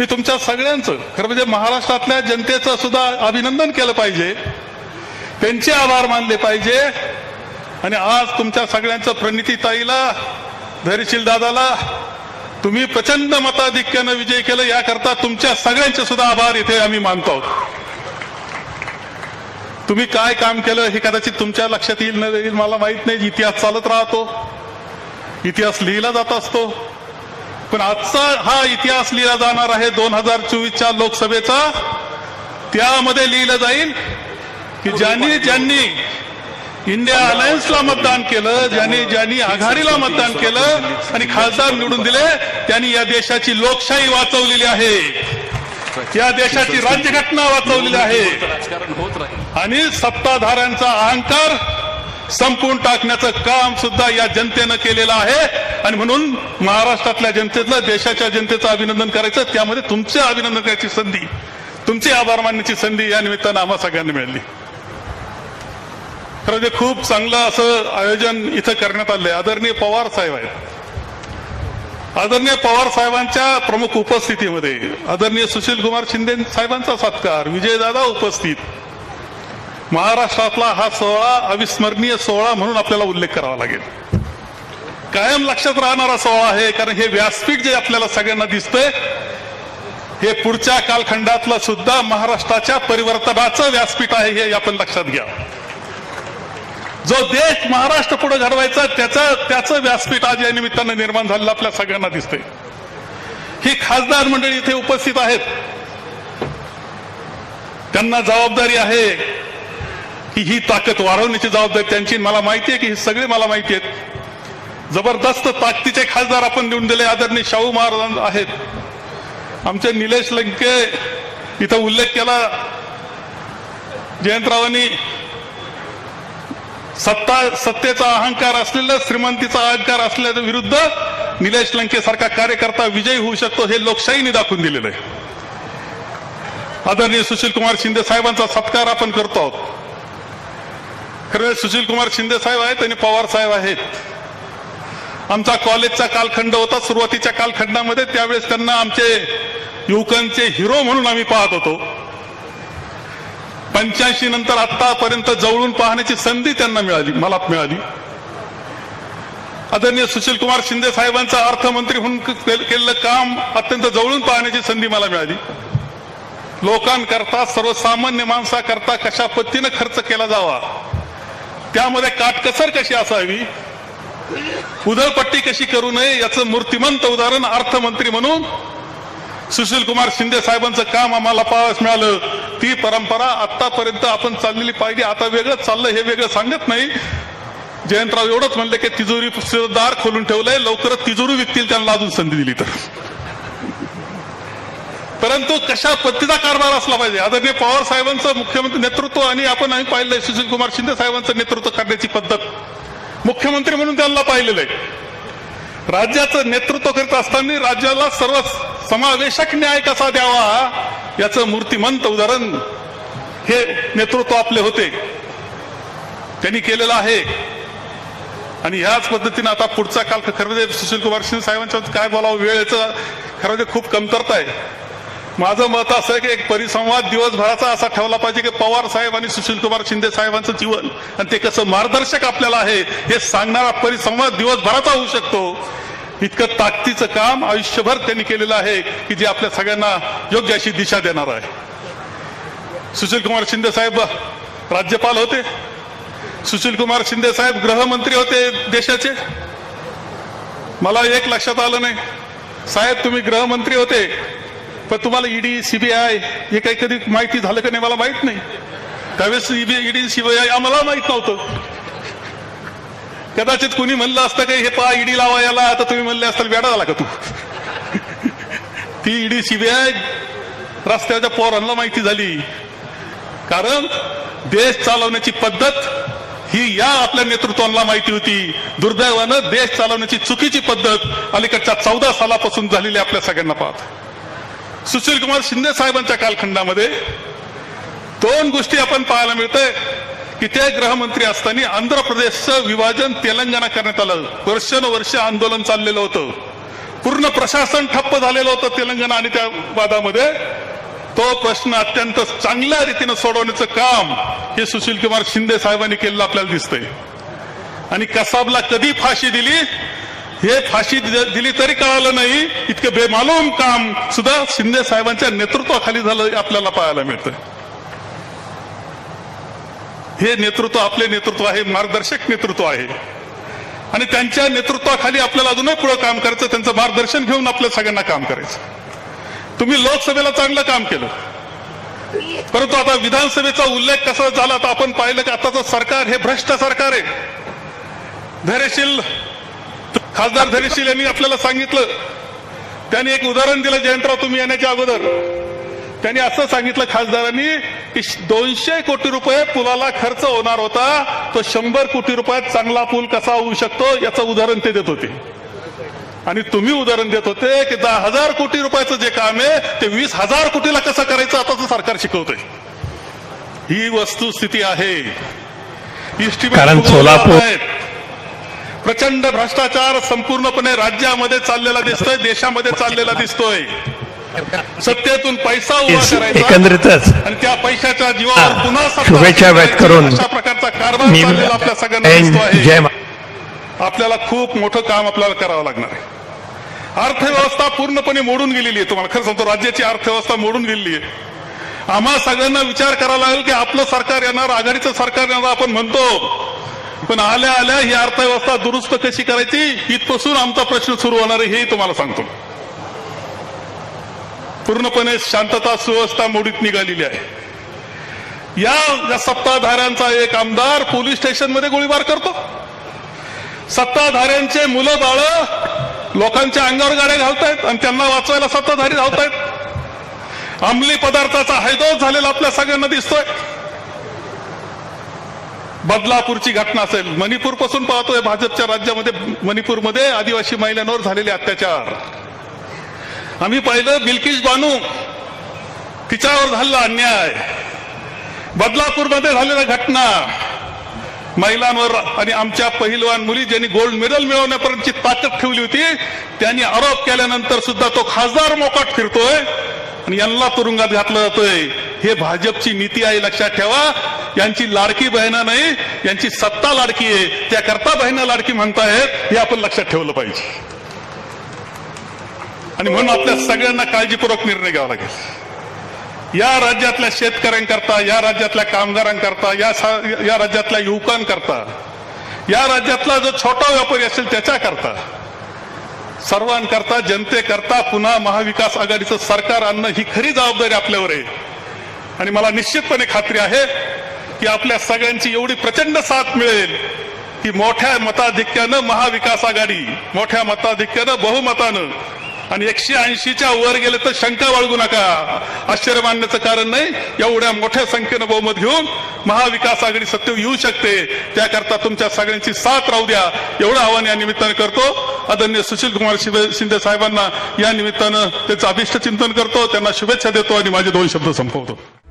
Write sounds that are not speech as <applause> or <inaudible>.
मी तुमच्या सगळ्यांचं खरं म्हणजे महाराष्ट्रातल्या जनतेचं सुद्धा अभिनंदन केलं पाहिजे. त्यांचे आभार मानले पाहिजे. आणि आज तुमच्या सगळ्यांचं प्रणिती ताईला धैर्यशील दादाला तुम्ही प्रचंड मताधिक्यानं विजय केलं याकरता तुमच्या सगळ्यांचे सुद्धा आभार इथे आम्ही मानतो. आहोत तुम्ही काय काम केलं हे कदाचित तुमच्या लक्षात येईल न येईल मला माहीत नाही. इतिहास चालत राहतो. इतिहास लिहिला जात असतो. पण आजचा हा इतिहास लिहिला जाणार आहे दोन हजार चोवीसच्या लोकसभेचा. त्यामध्ये लिहिलं जाईल की ज्यांनी ज्यांनी इंडिया अलायन्सला मतदान केलं ज्यांनी ज्यांनी आघाडीला मतदान केलं आणि खासदार निवडून दिले त्यांनी या देशाची लोकशाही वाचवलेली आहे. या देशाची राज्यघटना वाचवलेली आहे. आणि सत्ताधाऱ्यांचा अहंकार संपून टाकण्याचं काम सुद्धा या जनतेनं केलेलं आहे. आणि म्हणून महाराष्ट्रातल्या जनतेतलं देशाच्या जनतेचं अभिनंदन करायचं. त्यामध्ये तुमचं अभिनंदन करायची संधी तुमचे आभार मानण्याची संधी या निमित्तानं आम्हा सगळ्यांना मिळाली. खरं म्हणजे खूप चांगलं असं आयोजन इथं करण्यात आलंय. आदरणीय पवार साहेब आहेत. आदरणीय पवार साहेबांच्या प्रमुख उपस्थितीमध्ये आदरणीय सुशील कुमार शिंदे साहेबांचा सत्कार विजयदादा उपस्थित. महाराष्ट्रातला हा सोहळा अविस्मरणीय सोहळा म्हणून आपल्याला उल्लेख करावा लागेल. कायम लक्षात राहणारा सोहळा आहे कारण हे व्यासपीठ जे आपल्याला सगळ्यांना दिसतंय हे पुढच्या कालखंडातलं सुद्धा महाराष्ट्राच्या परिवर्तनाचं व्यासपीठ आहे हे आपण लक्षात घ्या. जो देश महाराष्ट्र पुढे घडवायचा त्याचं त्याचं व्यासपीठ आज या निमित्तानं निर्माण झालेलं आपल्या सगळ्यांना दिसतंय. ही खासदार मंडळी इथे उपस्थित आहेत. त्यांना जबाबदारी आहे की ही ताकद वाढवण्याची जबाबदारी त्यांची मला माहिती आहे की हे सगळे मला माहिती आहेत. जबरदस्त ताकदीचे खासदार आपण निवडून दिले. आदरणीय शाहू महाराज आहेत. आमचे निलेश लंके इथं उल्लेख केला. जयंतरावांनी सत्ता सत्तेचा अहंकार असलेलं श्रीमंतीचा अहंकार असलेल्या विरुद्ध निलेश लंके सारखा कार्यकर्ता विजयी होऊ शकतो हे लोकशाहीने दाखवून दिलेलं आहे. आदरणीय सुशील कुमार शिंदे साहेबांचा सत्कार आपण करतो आहोत. खरं सुशील कुमार शिंदे साहेब आहेत आणि पवार साहेब आहेत. आमचा कॉलेजचा कालखंड होता सुरुवातीच्या कालखंडामध्ये त्यावेळेस त्यांना आमचे युवकांचे हिरो म्हणून आम्ही पाहत होतो. पंच्याऐंशी नंतर आतापर्यंत जवळून पाहण्याची संधी त्यांना मिळाली मला मिळाली. आदरणीय सुशील कुमार शिंदे साहेबांचा अर्थमंत्री म्हणून केलेलं काम अत्यंत जवळून पाहण्याची संधी मला मिळाली. लोकांकरता सर्वसामान्य माणसाकरता कशा पद्धतीनं खर्च केला जावा? त्यामध्ये काटकसर कशी असावी? उधळपट्टी कशी करू नये याचं मूर्तिमंत उदाहरण अर्थमंत्री म्हणून सुशील कुमार शिंदे साहेबांचं काम आम्हाला पाहावयास मिळालं. ती परंपरा आतापर्यंत आपण चाललेली पाहिजे आता वेगळंच चाललं हे वेगळं सांगत नाही. जयंतराव एवढंच म्हणले की तिजोरी दार खोलून ठेवलंय. लवकरच तिजोरी विकतील त्यांना अजून संधी दिली तर. परंतु कशा पद्धतीचा कारभार असला पाहिजे? आदरणीय पवार साहेबांचं मुख्यमंत्री नेतृत्व आणि आपण आम्ही पाहिलंय सुशील कुमार शिंदे साहेबांचं नेतृत्व करण्याची पद्धत. मुख्यमंत्री म्हणून त्यांना पाहिलेलं आहे. राज्याचं नेतृत्व करीत असताना राज्याला सर्व समावेशक न्याय कसा द्यावा याचं मूर्तिमंत उदाहरण हे नेतृत्व आपले होते. त्यांनी केलेलं आहे. आणि ह्याच पद्धतीनं आता पुढचा काल खरं म्हणजे सुशील कुमार शिंदे साहेबांच्या काय बोलावं वेळेचं खरं म्हणजे खूप कमतरता आहे. माझं मत असं आहे की एक परिसंवाद दिवसभराचा असा ठेवला पाहिजे की पवार साहेब आणि सुशीलकुमार शिंदे साहेबांचं जीवन आणि ते कसं मार्गदर्शक आपल्याला आहे हे सांगणारा परिसंवाद दिवसभराचा होऊ शकतो. इतकं ताकदीचं काम आयुष्यभर त्यांनी केलेलं आहे की जे आपल्या सगळ्यांना योग्य अशी दिशा देणार आहे. सुशीलकुमार शिंदे साहेब राज्यपाल होते. सुशीलकुमार शिंदे साहेब गृहमंत्री होते देशाचे. मला एक लक्षात आलं नाही. साहेब तुम्ही गृहमंत्री होते. पण तुम्हाला ईडी सीबीआय हे काही कधी माहिती झालं का नाही मला माहीत नाही. त्यावेळेस ईडी सीबीआय आम्हाला माहीत नव्हतं. कदाचित कुणी म्हणलं असतं काही हे पहा ईडी लावा याला आता तुम्ही म्हणले असताल वेडा झाला का तू? <laughs> ती ईडी सीबीआय रस्त्याच्या पोरांना माहिती झाली. कारण देश चालवण्याची पद्धत ही या आपल्या नेतृत्वाला माहिती होती. दुर्दैवानं देश चालवण्याची चुकीची पद्धत अलीकडच्या चौदा सालापासून झालेली आपल्या सगळ्यांना पाहत. सुशील कुमार शिंदे साहेबांच्या कालखंडामध्ये दोन गोष्टी आपण पाहायला मिळतंय की ते गृहमंत्री असताना आंध्र प्रदेशचं विभाजन तेलंगणा करण्यात आलं. वर्षानुवर्ष आंदोलन चाललेलं होतं. पूर्ण प्रशासन ठप्प झालेलं होतं तेलंगणा आणि त्या वादामध्ये. तो प्रश्न अत्यंत चांगल्या रीतीनं सोडवण्याचं काम हे सुशील कुमार शिंदे साहेबांनी केलेलं आपल्याला दिसतंय. आणि कसाबला कधी फाशी दिली? हे फाशी दि- दिली तरी कळालं नाही. इतकं बेमालूम काम सुद्धा शिंदे साहेबांच्या नेतृत्वाखाली झालं हे आपल्याला पाहायला मिळतं हे नेतृत्व आपले नेतृत्व आहे मार्गदर्शक नेतृत्व आहे. आणि त्यांच्या नेतृत्वाखाली आपल्याला अजूनही पुढे काम करायचं त्यांचं मार्गदर्शन घेऊन आपल्या सगळ्यांना काम करायचं. तुम्ही लोकसभेला चांगलं काम केलं. परंतु आता विधानसभेचा उल्लेख कसा झाला तर आपण पाहिलं की आताचं सरकार हे भ्रष्ट सरकार आहे. धैर्यशील खासदार धैर्यशील यांनी आपल्याला सांगितलं. त्यांनी एक उदाहरण दिलं जयंतराव तुम्ही येण्याच्या अगोदर. त्यांनी असं सांगितलं खासदारांनी की दोनशे कोटी रुपये पुलाला खर्च होणार होता. तो शंभर कोटी रुपयात चांगला पूल कसा होऊ शकतो याचं उदाहरण ते देत होते. आणि तुम्ही उदाहरण देत होते की दहा हजार कोटी रुपयाचं जे काम आहे ते वीस हजार कोटीला कसं करायचं आताच सरकार शिकवतंय. ही वस्तुस्थिती आहे. कारण सोलापूर- आहेत. प्रचंड भ्रष्टाचार संपूर्णपणे राज्यामध्ये चाललेला दिसतोय देशामध्ये चाललेला दिसतोय. सत्तेतून पैसा उभा करायचा एकंदरीतच. आणि त्या पैशाच्या जीवावर पुन्हा शुभेच्छा व्यक्त करून अशा प्रकारचा कारभार चाललेला आपल्या सगळ्यांना दिसतो आहे. आपल्याला खूप मोठं काम आपल्याला करावं लागणार आहे. अर्थव्यवस्था पूर्णपणे मोडून गेलेली आहे. तुम्हाला खरं सांगतो राज्याची अर्थव्यवस्था मोडून गेलेली आहे. आम्हा सगळ्यांना विचार करावा लागेल की आपलं सरकार येणार आघाडीचं सरकार येणार आपण म्हणतो पण आल्या आल्या ही अर्थव्यवस्था दुरुस्त कशी करायची? इथपासून आमचा प्रश्न सुरू होणार आहे हेही तुम्हाला सांगतो. पूर्णपणे शांतता सुव्यवस्था मोडीत निघालेली आहे. या या सत्ताधाऱ्यांचा एक आमदार पोलीस स्टेशनमध्ये गोळीबार करतो. सत्ताधाऱ्यांचे मुलं बाळ लोकांच्या अंगावर गाड्या घालतायत आणि त्यांना वाचवायला सत्ताधारी धावतायत. अंमली पदार्थाचा हैदोस झालेला आपल्या सगळ्यांना दिसतोय. बदलापूरची घटना असेल. मणिपूरपासून पाहतोय भाजपच्या राज्यामध्ये मणिपूरमध्ये आदिवासी महिलांवर झालेले अत्याचार. आम्ही पाहिलं बिल्किश बानू तिच्यावर झालेला अन्याय. बदलापूरमध्ये झालेल्या घटना. महिलांवर आणि आमच्या पहिलवान मुली ज्यांनी गोल्ड मेडल मिळवण्यापर्यंतची ताकद ठेवली होती त्यांनी आरोप केल्यानंतर सुद्धा तो खासदार मोकाट फिरतोय आणि यांना तुरुंगात घातलं जातोय. हे भाजपची नीती आहे लक्षात ठेवा. यांची लाडकी बहिणा नाही यांची सत्ता लाडकी आहे. त्याकरता बहिणा लाडकी म्हणतायत हे आपण लक्षात ठेवलं पाहिजे. आणि म्हणून आपल्या सगळ्यांना काळजीपूर्वक निर्णय घ्यावा लागेल. या राज्यातल्या शेतकऱ्यांकरता या राज्यातल्या कामगारांकरता या या राज्यातल्या युवकांकरता या राज्यातला जो छोटा व्यापारी असेल त्याच्याकरता सर्वांकरता जनतेकरता पुन्हा महाविकास आघाडीचं सरकार आणणं ही खरी जबाबदारी आपल्यावर आहे. आणि मला निश्चितपणे खात्री आहे की आपल्या सगळ्यांची एवढी प्रचंड साथ मिळेल की मोठ्या मताधिक्यानं महाविकास आघाडी मोठ्या मताधिक्यानं बहुमतानं आणि एकशे ऐंशीच्या वर गेले तर शंका बाळगू नका. आश्चर्य मानण्याचं कारण नाही एवढ्या मोठ्या संख्येनं बहुमत घेऊन महाविकास आघाडी सत्य येऊ शकते. त्याकरता तुमच्या सगळ्यांची साथ राहू द्या. एवढं आव्हान या निमित्तानं करतो. आदरणीय सुशील कुमार शिंदे साहेबांना या निमित्तानं त्याचं अभिष्ट चिंतन करतो. त्यांना शुभेच्छा देतो आणि माझे दोन शब्द संपवतो.